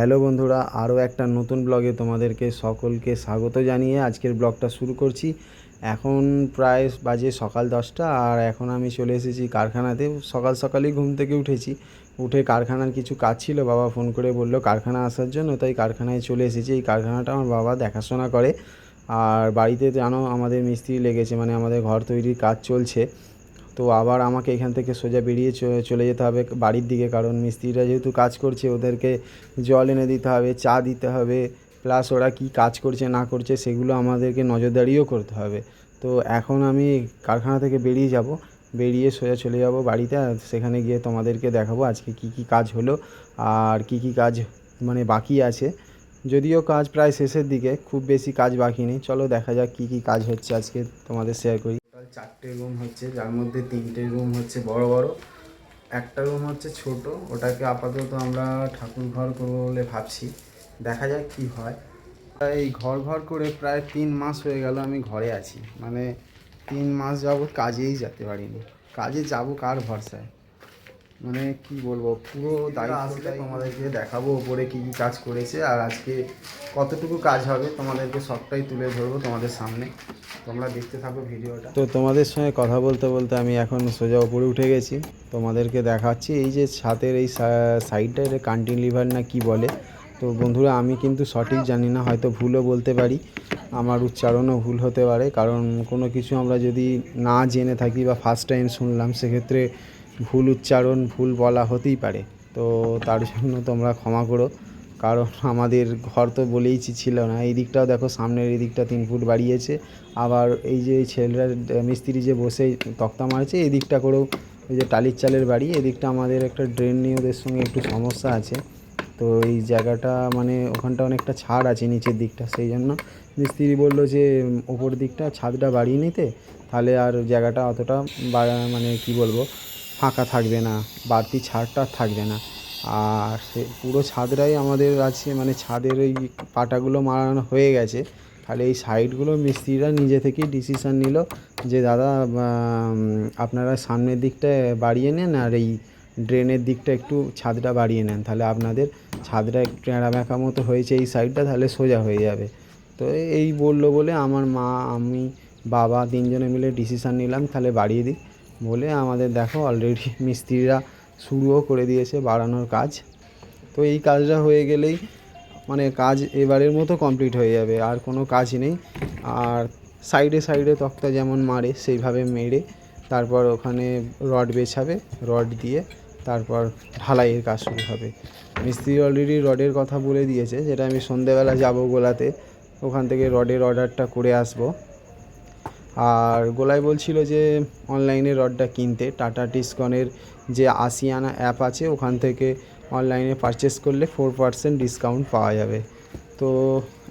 Hello বন্ধুরা, আরও একটা নতুন ব্লগে তোমাদেরকে সকলকে স্বাগত জানিয়ে আজকের ব্লগটা শুরু করছি। এখন প্রায় বাজে সকাল দশটা আর এখন আমি চলে এসেছি কারখানাতে। সকাল সকালই ঘুম থেকে উঠেছি। উঠে কারখানার কিছু কাজ ছিল, বাবা ফোন করে বলল কারখানা আসার জন্য, তাই কারখানায় চলে এসেছি। এই কারখানাটা আমার বাবা দেখাশোনা করে। আর বাড়িতে জানো আমাদের মিস্ত্রি লেগেছে মানে আমাদের ঘর তৈরির কাজ চলছে। তো আবার আমাকে এখান থেকে সোজা বেরিয়ে চলে যেতে হবে বাড়ির দিকে, কারণ মিস্ত্রিরা যেহেতু কাজ করছে, ওদেরকে জল এনে দিতে হবে, চা দিতে হবে, প্লাস ওরা কি কাজ করছে, না করছে, সেগুলো আমাদেরকে নজরদারিও করতে হবে। তো এখন আমি কারখানা থেকে বেরিয়ে যাব, বেরিয়ে সোজা চলে যাব বাড়িতে সেখানে গিয়ে তোমাদেরকে দেখাবো আজকে কি কি কাজ হলো, আর কি কি কাজ মানে বাকি আছে। যদিও কাজ প্রায় শেষের দিকে, খুব বেশি কাজ বাকি নেই। চলো দেখা যাক কি কি কাজ হচ্ছে আজকে তোমাদের শেয়ার করি। চারটে রুম হচ্ছে, যার মধ্যে তিনটে রুম হচ্ছে বড় বড়। একটা রুম হচ্ছে ছোট, ওটাকে আপাতত আমরা ঠাকুর ঘর করব বলে ভাবছি। দেখা যাক কি হয়। এই ঘর ঘর করে প্রায় তিন মাস হয়ে গেল আমি ঘরে আছি। মানে তিন মাস যাবৎ কাজেই যেতে পারিনি। কাজে যাব কার ভরসায়? মানে কি বলব পুরো দায়িত্ব আসলে তোমাদেরকে দেখাবো ওপরে কি কি কাজ করেছে আর আজকে কতটুকু কাজ হবে তোমাদেরকে সবটাই তুলে ধরবো তোমাদের সামনে। তোমরা দেখতে থাকো ভিডিওটা। তো তোমাদের সঙ্গে কথা বলতে বলতে আমি এখন সোজা উপরে উঠে গেছি। তোমাদেরকে দেখাচ্ছি এই যে ছাদের এই সাইডটা এটা কান্টিলিভার না কি বলে। তো বন্ধুরা আমি কিন্তু সঠিক জানি না হয়তো ভুলও বলতে পারি। আমার উচ্চারণও ভুল হতে পারে কারণ কোনো কিছু আমরা যদি না জেনে থাকি বা ফার্স্ট টাইম শুনলাম সেক্ষেত্রে ভুল উচ্চারণ, ভুল বলা হতেই পারে। তো তার জন্য তোমরা ক্ষমা করো। কারণ আমাদের ঘর তো বলেইছি ছিল না। এই দিকটাও দেখো, সামনের এই দিকটা তিন ফুট বাড়িয়েছে। আবার এই যে ছেলেরা, মিস্ত্রি যে বসে তক্তা মারছে, এই দিকটা করেও ওই যে টালির চালের বাড়ি এদিকটা আমাদের একটা ড্রেন নিয়ে ওদের সঙ্গে একটু সমস্যা আছে। তো এই জায়গাটা মানে ওখানটা অনেকটা ছাড় আছে নিচের দিকটা, সেই জন্য মিস্ত্রি বলল যে, ওপর দিকটা ছাদটা বাড়িয়ে নিতে, তাহলে আর জায়গাটা অতটা মানে কি বলব ফাঁকা থাকবে না, বাড়তি ছাদটা থাকবে না। আর সে পুরো ছাদটাই আমাদের আছে মানে ছাদের ওই পাটাগুলো মারানো হয়ে গেছে। তাহলে এই সাইডগুলো মিস্ত্রিরা নিজে থেকেই ডিসিশান নিল যে, দাদা আপনারা সামনের দিকটা বাড়িয়ে নেন আর এই ড্রেনের দিকটা একটু ছাদটা বাড়িয়ে নেন। তাহলে আপনাদের ছাদটা একটু ব্যাঁকা মতো হয়েছে এই সাইডটা, তাহলে সোজা হয়ে যাবে। তো এই বলল বলে আমার মা, আমি, বাবা তিনজনে মিলে ডিসিশান নিলাম, তাহলে বাড়িয়ে দিই। বলে আমাদের দেখো অলরেডি মিস্ত্রিরা শুরুও করে দিয়েছে বাড়ানোর কাজ। তো এই কাজটা হয়ে গেলেই মানে কাজ এবারের মতো কমপ্লিট হয়ে যাবে, আর কোনো কাজ নেই। আর সাইডে সাইডে তক্তা যেমন মারে, সেইভাবে মেরে তারপর ওখানে রড বেছাবে, রড দিয়ে তারপর ঢালাইয়ের কাজ শুরু হবে। মিস্ত্রি অলরেডি রডের কথা বলে দিয়েছে, যেটা আমি সন্ধেবেলা যাব গোলাতে, ওখান থেকে রডের অর্ডারটা করে আসব। আর গোলাই বলছিল যে অনলাইনে রডটা কিনতে, টাটা টিসকনের যে আসিয়ানা অ্যাপ আছে, ওখান থেকে অনলাইনে পারচেস করলে ফোর পার্সেন্ট ডিসকাউন্ট পাওয়া যাবে। তো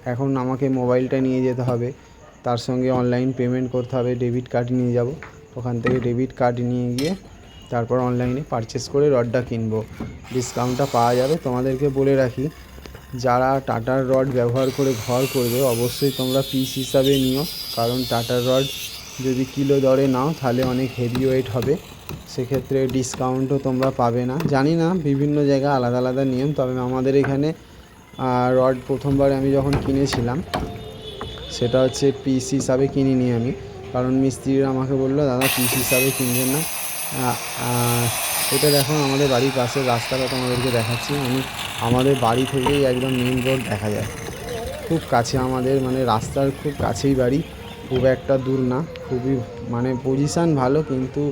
এখন আমাকে মোবাইলটা নিয়ে যেতে হবে, তার সঙ্গে অনলাইন পেমেন্ট করতে হবে ডেবিট কার্ড নিয়ে যাব। ওখান থেকে ডেবিট কার্ড নিয়ে গিয়ে তারপর অনলাইনে পারচেস করে রডটা কিনবো। ডিসকাউন্টটা পাওয়া যাবে। তোমাদেরকে বলে রাখি যারা টাটার রড ব্যবহার করে ঘর করবে, অবশ্যই তোমরা পিস হিসাবে নিও। কারণ টাটার রড যদি কিলো দরে নাও, তাহলে অনেক হেভি ওয়েট হবে। সেক্ষেত্রে ডিসকাউন্টও তোমরা পাবে না। জানি না, বিভিন্ন জায়গায় আলাদা আলাদা নিয়ম, তবে আমাদের এখানে রড প্রথমবার আমি যখন কিনেছিলাম, সেটা হচ্ছে পিস হিসাবে কিনিনি আমি। কারণ মিস্ত্রিরা আমাকে বলল, দাদা পিস হিসাবে কিনবেন না। এটা দেখো, আমাদের বাড়ির পাশের রাস্তাটা তোমাদেরকে দেখাচ্ছি। আমি, আমাদের বাড়ি থেকেই একদম মেন রোড দেখা যায়। খুব কাছে আমাদের মানে রাস্তার খুব কাছেই বাড়ি। খুব একটা দূর না, খুবই মানে পজিশান ভালো, কিন্তু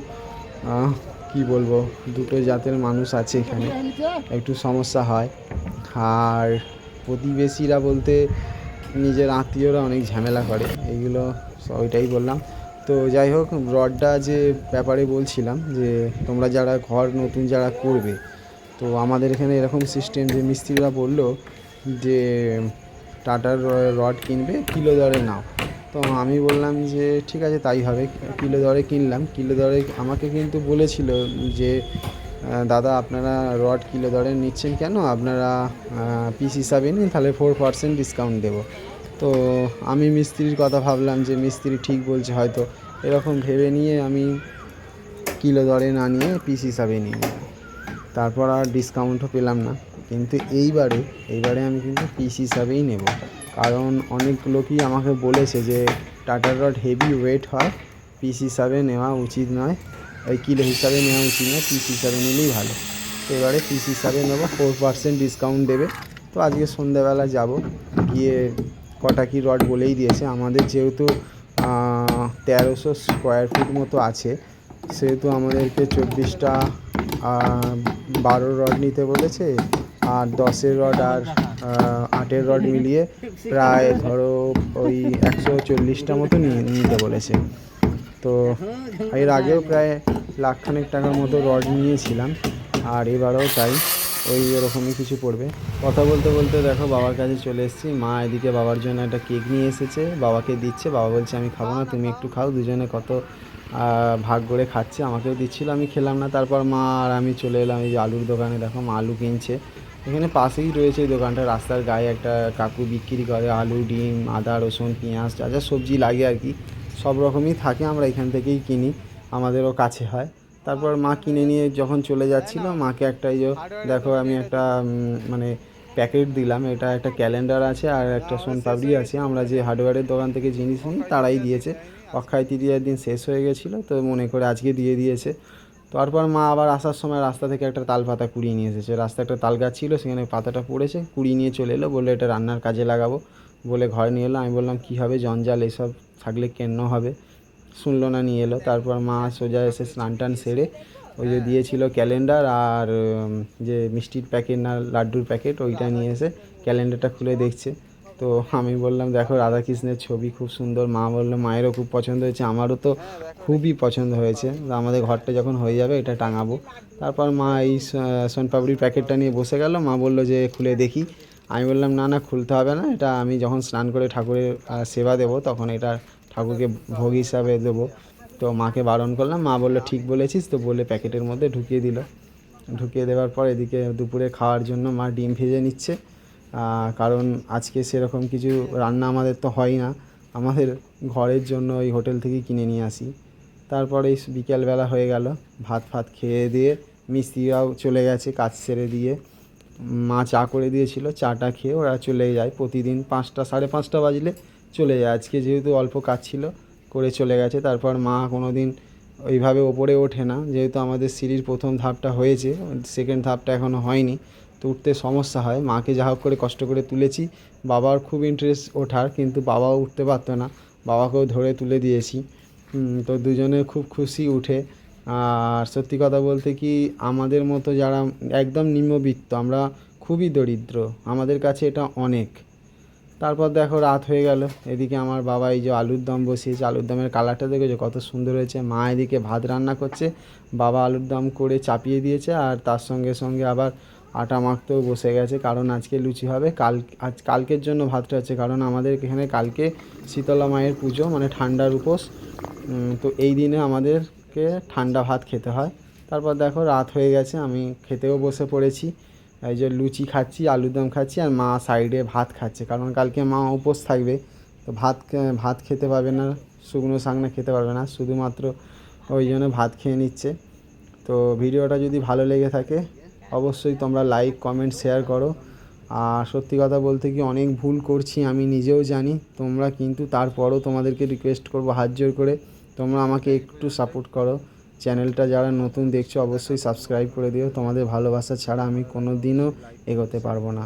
কি বলব, দুটো জাতের মানুষ আছে এখানে। একটু সমস্যা হয়। আর প্রতিবেশীরা বলতে নিজের আত্মীয়রা অনেক ঝামেলা করে। এইগুলো ওইটাই বললাম। তো যাই হোক, রডটা যে ব্যাপারে বলছিলাম যে তোমরা যারা ঘর নতুন যারা করবে, তো আমাদের এখানে এরকম সিস্টেম যে মিস্ত্রিরা বলল যে টাটার রড কিনবে, কিলো দরে নাও। তো আমি বললাম যে ঠিক আছে, তাই হবে, কিলো দরে কিনলাম। কিলো দরে আমাকে কিন্তু বলেছিল যে দাদা আপনারা রড কিলো দরে নিচ্ছেন কেন? আপনারা পিস হিসাবে নিন, তাহলে ফোর পার্সেন্ট ডিসকাউন্ট দেবো। তো আমি মিস্ত্রির কথা ভাবলাম যে মিস্ত্রি ঠিক বলছে, হয়তো এরকম ভেবে নিয়ে আমি কিলো দরে না নিয়ে পিস হিসাবে নিয়ে নিলাম। তারপর আর ডিসকাউন্টও পেলাম না। কিন্তু এইবারে এইবারে আমি কিন্তু পিস হিসাবেই নেব। কারণ অনেক লোকই আমাকে বলেছে যে টাটার রড হেভি ওয়েট হয়, পিস হিসাবে নেওয়া উচিত নয়। ওই কিলো হিসাবে নেওয়া উচিত নয়, পিস হিসাবে নিলেই ভালো। তো এবারে পিস হিসাবে নেব ফোর পার্সেন্ট ডিসকাউন্ট দেবে। তো আজকে সন্ধ্যাবেলা যাব, গিয়ে কটা কি রড বলেই দিয়েছে। আমাদের যেহেতু তেরোশো স্কোয়ার ফুট মতো আছে, সেহেতু আমাদেরকে চব্বিশটা বারো রড নিতে বলেছে, আর দশের রড আর আটের রড মিলিয়ে প্রায় ধরো ওই একশো চল্লিশটা মতো নিয়ে, নিতে বলেছে। তো এর আগেও প্রায় লাখখানেক টাকার মতো রড নিয়েছিলাম, আর এবারেও তাই। ওই ওরকমই কিছু পড়বে। কথা বলতে বলতে দেখো বাবার কাছে চলে এসেছি। মা এদিকে বাবার জন্য একটা কেক নিয়ে এসেছে। বাবাকে দিচ্ছে। বাবা বলছে, আমি খাব না, তুমি একটু খাও। দুজনে কত ভাগ করে খাচ্ছে। আমাকেও দিচ্ছিল, আমি খেলাম না। তারপর মা আর আমি চলে এলাম এই আলুর দোকানে। দেখো মা আলু কিনছে। এখানে পাশেই রয়েছে এই দোকানটা। রাস্তার গায়ে একটা কাকু বিক্রি করে আলু, ডিম, আদা, রসুন, পেঁয়াজ, যা যা সবজি লাগে আর কি। সব রকমই থাকে, আমরা এখান থেকেই কিনি। আমাদেরও কাছে হয়। তারপর মা কিনে নিয়ে যখন চলে যাচ্ছিল, মাকে একটা এই যে, দেখো আমি একটা মানে প্যাকেট দিলাম। এটা একটা ক্যালেন্ডার আছে আর একটা সোনপাপড়ি আছে। আমরা যে হার্ডওয়্যারের দোকান থেকে জিনিস নিই, তারাই দিয়েছে। অক্ষয় তৃতীয়ার দিন শেষ হয়ে গেছিল, তো মনে করে আজকে দিয়ে দিয়েছে। তারপর মা আবার আসার সময় রাস্তা থেকে একটা তাল পাতা কুড়িয়ে নিয়ে এসেছে। রাস্তা একটা তাল গাছ ছিল, সেখানে পাতাটা পড়েছে, কুড়িয়ে নিয়ে চলে এলো, বলল এটা রান্নার কাজে লাগাবো। বলে ঘরে নিয়ে এলো, আমি বললাম, কী হবে জঞ্জাল, এসব থাকলে কেন হবে? শুনলো না, নিয়ে এলো। তারপর মা সোজা এসে স্নান টান সেরে ওই যে দিয়েছিল ক্যালেন্ডার আর যে মিষ্টির প্যাকেট না লাড্ডুর প্যাকেট, ওইটা নিয়ে এসে ক্যালেন্ডারটা খুলে দেখছে। তো আমি বললাম, দেখো রাধাকৃষ্ণের ছবি খুব সুন্দর। মা বলল, মায়েরও খুব পছন্দ হয়েছে, আমারও তো খুবই পছন্দ হয়েছে। আমাদের ঘরটা যখন হয়ে যাবে, এটা টাঙাবো। তারপর মা এই সোনপাপড়ির প্যাকেটটা নিয়ে বসে গেল। মা বলল যে, খুলে দেখি। আমি বললাম, না না, খুলতে হবে না। এটা আমি যখন স্নান করে ঠাকুরের সেবা দেবো, তখন এটা ঠাকুরকে ভোগ হিসাবে দেবো। তো মাকে বারণ করলাম, মা বলল, ঠিক বলেছিস তো। বলে প্যাকেটের মধ্যে ঢুকিয়ে দিল। ঢুকিয়ে দেওয়ার পর এদিকে দুপুরে খাওয়ার জন্য মা ডিম ভেজে নিচ্ছে। কারণ আজকে সেরকম কিছু রান্না আমাদের তো হয় না। আমাদের ঘরের জন্য ওই হোটেল থেকেই কিনে নিয়ে আসি। তারপরে বিকেলবেলা হয়ে গেল। ভাত ফাত খেয়ে দিয়ে মিস্ত্রিরাও চলে গেছে কাজ সেরে দিয়ে। মা চা করে দিয়েছিল, চাটা খেয়ে ওরা চলে যায়। প্রতিদিন পাঁচটা, সাড়ে পাঁচটা বাজলে চলে যায়। আজকে যেহেতু অল্প কাজ ছিল, করে চলে গেছে। তারপর মা কোনো দিন ওইভাবে ওপরে ওঠে না। যেহেতু আমাদের সিঁড়ির প্রথম ধাপটা হয়েছে সেকেন্ড ধাপটা এখনও হয়নি, তো উঠতে সমস্যা হয়। মাকে যা হোক করে কষ্ট করে তুলেছি। বাবার খুব ইন্টারেস্ট ওঠার, কিন্তু বাবাও উঠতে পারতো না। বাবাকেও ধরে তুলে দিয়েছি। তো দুজনে খুব খুশি উঠে। আর সত্যি কথা বলতে কি, আমাদের মতো যারা একদম নিম্নবিত্ত, আমরা খুবই দরিদ্র। আমাদের কাছে এটা অনেক। তারপর দেখো রাত হয়ে গেল। এদিকে আমার বাবা এই যে আলুর দম বসিয়েছে, আলুর দমের কালারটা দেখেছ? কত সুন্দর হয়েছে। মা এদিকে ভাত রান্না করছে, বাবা আলুর দম করে চাপিয়ে দিয়েছে আর তার সঙ্গে সঙ্গে আবার আটা মাখতেও বসে গেছে, কারণ আজকে লুচি হবে। কাল, আজ কালকের জন্য ভাতটা হচ্ছে, কারণ আমাদের এখানে কালকে শীতলা মায়ের পুজো মানে ঠান্ডার উপোস। তো এই দিনে আমাদেরকে ঠান্ডা ভাত খেতে হয়। তারপর দেখো রাত হয়ে গেছে, আমি খেতেও বসে পড়েছি। এই যে লুচি খাচ্ছি, আলুর দম খাচ্ছি আর মা সাইডে ভাত খাচ্ছে। কারণ কালকে মা উপোস থাকবে, তো ভাত ভাত খেতে পারবে না, শুকনো সাংনা খেতে পারবে না। শুধুমাত্র ওই জন্য ভাত খেয়ে নিচ্ছে। তো ভিডিওটা যদি ভালো লেগে থাকে, অবশ্যই তোমরা লাইক কমেন্ট শেয়ার করো। আর সত্যি কথা বলতে কি, অনেক ভুল করছি, আমি নিজেও জানি। তোমরা কিন্তু তারপরও তোমাদেরকে রিকোয়েস্ট করব হাত জোর করে। তোমরা আমাকে একটু সাপোর্ট করো। চ্যানেলটা যারা নতুন দেখছ, অবশ্যই সাবস্ক্রাইব করে দিও। তোমাদের ভালোবাসা ছাড়া আমি কোনো দিনও এগোতে পারব না।